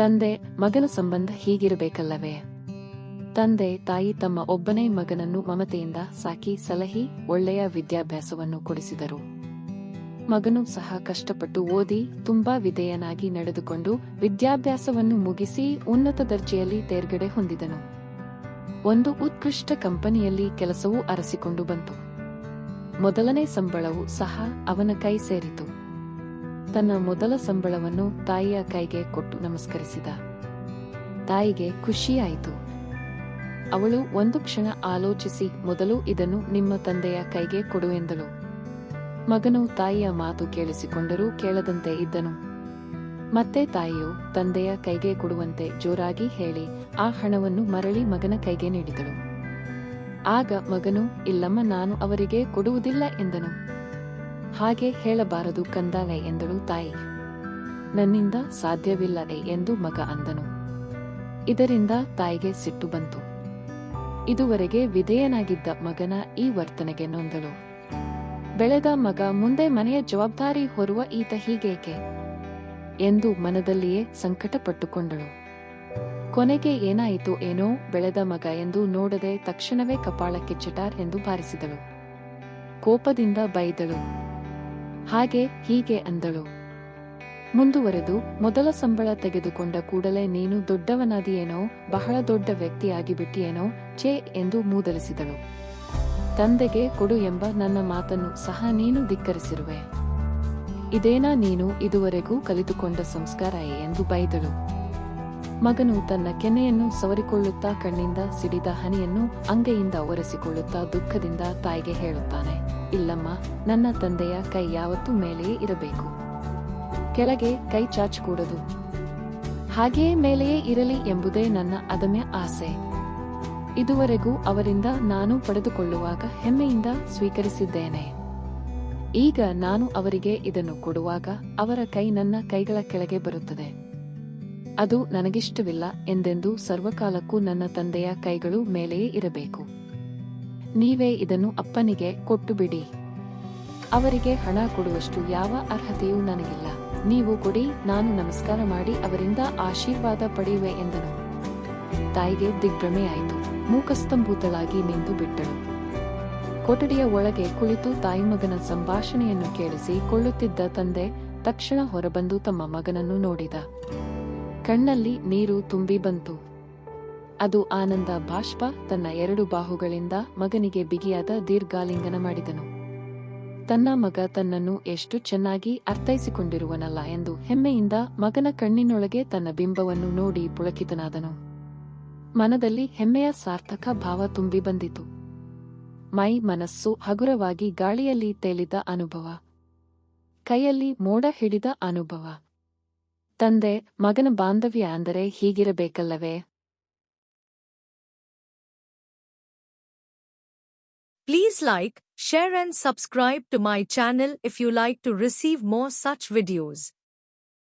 ತಂದೆ, ಮಗನ ಸಂಬಂಧ ಹೀಗಿರಬೇಕಲ್ಲವೇ? ತಂದೆ, ತಾಯಿ ತಮ್ಮ ಒಬ್ಬನೇ ಮಗನನ್ನು ಮಮತೆಯಿಂದ ಸಾಕಿ ಸಲಹಿ, ಒಳ್ಳೆಯ ವಿದ್ಯಾಭ್ಯಾಸವನ್ನು ಕೊಡಿಸಿದರು. ಮಗನು ಸಹ ಕಷ್ಟಪಟ್ಟು ಓದಿ, ತುಂಬಾ ವಿಧೇಯನಾಗಿ ನಡೆದುಕೊಂಡು ವಿದ್ಯಾಭ್ಯಾಸವನ್ನು ಮುಗಿಸಿ ಉನ್ನತ ದರ್ಜೆಯಲ್ಲಿ ತೇರ್ಗಡೆ ಹೊಂದಿದನು. ಒಂದು ಉತ್ಕೃಷ್ಟ ಕಂಪನಿಯಲ್ಲಿ ಕೆಲಸವೂ ಅರಸಿಕೊಂಡು ಬಂತು. ಮೊದಲನೇ ಸಂಬಳವು ಸಹ ಅವನ ಕೈ ಸೇರಿತು. ತನ್ನ ಮೊದಲ ಸಂಬಳವನ್ನು ತಾಯಿಯ ಕೈಗೆ ಕೊಟ್ಟು ನಮಸ್ಕರಿಸಿದ. ತಾಯಿಗೆ ಖುಷಿಯಾಯಿತು. ಅವಳು ಒಂದು ಕ್ಷಣ ಆಲೋಚಿಸಿ ಮೊದಲು ಇದನ್ನು ನಿಮ್ಮ ತಂದೆಯ ಕೈಗೆ ಕೊಡು ಎಂದಳು. ಮಗನು ತಾಯಿಯ ಮಾತು ಕೇಳಿಸಿಕೊಂಡರೂ ಕೇಳದಂತೆ ಇದ್ದನು. ಮತ್ತೆ ತಾಯಿಯು ತಂದೆಯ ಕೈಗೆ ಕೊಡುವಂತೆ ಜೋರಾಗಿ ಹೇಳಿ ಆ ಹಣವನ್ನು ಮರಳಿ ಮಗನ ಕೈಗೆ ನೀಡಿದಳು. ಆಗ ಮಗನು, ಇಲ್ಲಮ್ಮ, ನಾನು ಅವರಿಗೆ ಕೊಡುವುದಿಲ್ಲ ಎಂದನು. ಹಾಗೆ ಹೇಳಬಾರದು ಕಂದಾನೆ ಎಂದಳು ತಾಯಿ. ನನ್ನಿಂದ ಸಾಧ್ಯವಿಲ್ಲದೆ ಎಂದು ಮಗ ಅಂದನು. ಇದರಿಂದ ತಾಯಿಗೆ ಸಿಟ್ಟು ಬಂತು. ಇದುವರೆಗೆ ವಿಧೇಯನಾಗಿದ್ದ ಮಗನ ಈ ವರ್ತನೆಗೆ ನೊಂದಳು. ಬೆಳೆದ ಮಗ ಮುಂದೆ ಮನೆಯ ಜವಾಬ್ದಾರಿ ಹೊರುವ ಈತ ಹೀಗೇಕೆ? ಎಂದು ಮನದಲ್ಲಿಯೇ ಸಂಕಟಪಟ್ಟುಕೊಂಡಳು. ಕೊನೆಗೆ ಏನಾಯಿತು ಏನೋ ಬೆಳೆದ ಮಗ ಎಂದು ನೋಡದೆ ತಕ್ಷಣವೇ ಕಪಾಳಕ್ಕೆ ಚಟಾರ್ ಎಂದು ಬಾರಿಸಿದಳು. ಕೋಪದಿಂದ ಬೈದಳು. ಹಾಗೆ ಹೀಗೆ ಅಂದಳು. ಮುಂದುವರೆದು ಮೊದಲ ಸಂಬಳ ತೆಗೆದುಕೊಂಡ ಕೂಡಲೇ ನೀನು ದೊಡ್ಡವನಾದಿಯೇನೋ, ಬಹಳ ದೊಡ್ಡ ವ್ಯಕ್ತಿಯಾಗಿಬಿಟ್ಟಿಯೇನೋ, ಛೇ ಎಂದು ಮೂದಲಿಸಿದಳು. ತಂದೆಗೆ ಕೊಡು ಎಂಬ ನನ್ನ ಮಾತನ್ನು ಸಹ ನೀನು ಧಿಕ್ಕರಿಸಿರುವೆ. ಇದೇನಾ ನೀನು ಇದುವರೆಗೂ ಕಲಿತುಕೊಂಡ ಸಂಸ್ಕಾರ ಎಂದು ಬೈದಳು. ಮಗನು ತನ್ನ ಕೆನೆಯನ್ನು ಸವರಿಕೊಳ್ಳುತ್ತಾ ಕಣ್ಣಿಂದ ಸಿಡಿದ ಹನಿಯನ್ನು ಅಂಗೈಯಿಂದ ಒರೆಸಿಕೊಳ್ಳುತ್ತಾ ದುಃಖದಿಂದ ತಾಯಿಗೆ ಹೇಳುತ್ತಾನೆ, ಇಲ್ಲಮ್ಮ, ನನ್ನ ತಂದೆಯ ಕೈ ಯಾವತ್ತೂ ಮೇಲೆಯೇ ಇರಬೇಕು. ಕೆಳಗೆ ಕೈ ಚಾಚಕೂಡದು ಹಾಗೆಯೇ ಮೇಲೆಯೇ ಇರಲಿ ಎಂಬುದೇ ನನ್ನ ಅದಮ್ಯ ಆಸೆ. ಇದುವರೆಗೂ ಅವರಿಂದ ನಾನು ಪಡೆದುಕೊಳ್ಳುವಾಗ ಹೆಮ್ಮೆಯಿಂದ ಸ್ವೀಕರಿಸಿದ್ದೇನೆ. ಈಗ ನಾನು ಅವರಿಗೆ ಇದನ್ನು ಕೊಡುವಾಗ ಅವರ ಕೈ ನನ್ನ ಕೈಗಳ ಕೆಳಗೆ ಬರುತ್ತದೆ. ಅದು ನನಗಿಷ್ಟವಿಲ್ಲ ಎಂದೆಂದು ಸರ್ವಕಾಲಕ್ಕೂ ನನ್ನ ತಂದೆಯ ಕೈಗಳು ಮೇಲೆಯೇ ಇರಬೇಕು. ನೀವೇ ಇದನ್ನು ಅಪ್ಪನಿಗೆ ಕೊಟ್ಟು ಬಿಡಿ ಅವರಿಗೆ ಹಣ ಕೊಡುವಷ್ಟು ಯಾವ ಅರ್ಹತೆಯೂ ನನಗಿಲ್ಲ. ನೀವು ಕೊಡಿ, ನಾನು ನಮಸ್ಕಾರ ಮಾಡಿ ಅವರಿಂದ ಆಶೀರ್ವಾದ ಪಡೆಯುವೆ ಎಂದನು. ತಾಯಿಗೆ ದಿಗ್ಭ್ರಮೆಯಾಯಿತು ಮೂಕಸ್ತಂಭೂತಳಾಗಿ ನಿಂತು ಬಿಟ್ಟಳು. ಕೊಠಡಿಯ ಒಳಗೆ ಕುಳಿತು ತಾಯಿ ಮಗನ ಸಂಭಾಷಣೆಯನ್ನು ಕೇಳಿಸಿ ಕೊಳ್ಳುತ್ತಿದ್ದ ತಂದೆ ತಕ್ಷಣ ಹೊರಬಂದು ತಮ್ಮ ಮಗನನ್ನು ನೋಡಿದ. ಕಣ್ಣಲ್ಲಿ ನೀರು ತುಂಬಿ ಬಂತು. ಅದು ಆನಂದ ಬಾಷ್ಪ ತನ್ನ ಎರಡು ಬಾಹುಗಳಿಂದ ಮಗನಿಗೆ ಬಿಗಿಯಾದ ದೀರ್ಘಾಲಿಂಗನ ಮಾಡಿದನು. ತನ್ನ ಮಗ ತನ್ನನ್ನು ಎಷ್ಟು ಚೆನ್ನಾಗಿ ಅರ್ಥೈಸಿಕೊಂಡಿರುವನಲ್ಲ ಎಂದು ಹೆಮ್ಮೆಯಿಂದ ಮಗನ ಕಣ್ಣಿನೊಳಗೆ ತನ್ನ ಬಿಂಬವನ್ನು ನೋಡಿ ಪುಳಕಿತನಾದನು. ಮನದಲ್ಲಿ ಹೆಮ್ಮೆಯ ಸಾರ್ಥಕ ಭಾವ ತುಂಬಿ ಬಂದಿತು. ಮೈ ಮನಸ್ಸು ಹಗುರವಾಗಿ ಗಾಳಿಯಲ್ಲಿ ತೇಲಿದ ಅನುಭವ. ಕೈಯಲ್ಲಿ ಮೋಡ ಹಿಡಿದ ಅನುಭವ. ತಂದೆ ಮಗನ ಬಾಂಧವ್ಯ ಅಂದರೆ ಹೀಗಿರಬೇಕಲ್ಲವೇ Please like, share and subscribe to my channel if you like to receive more such videos.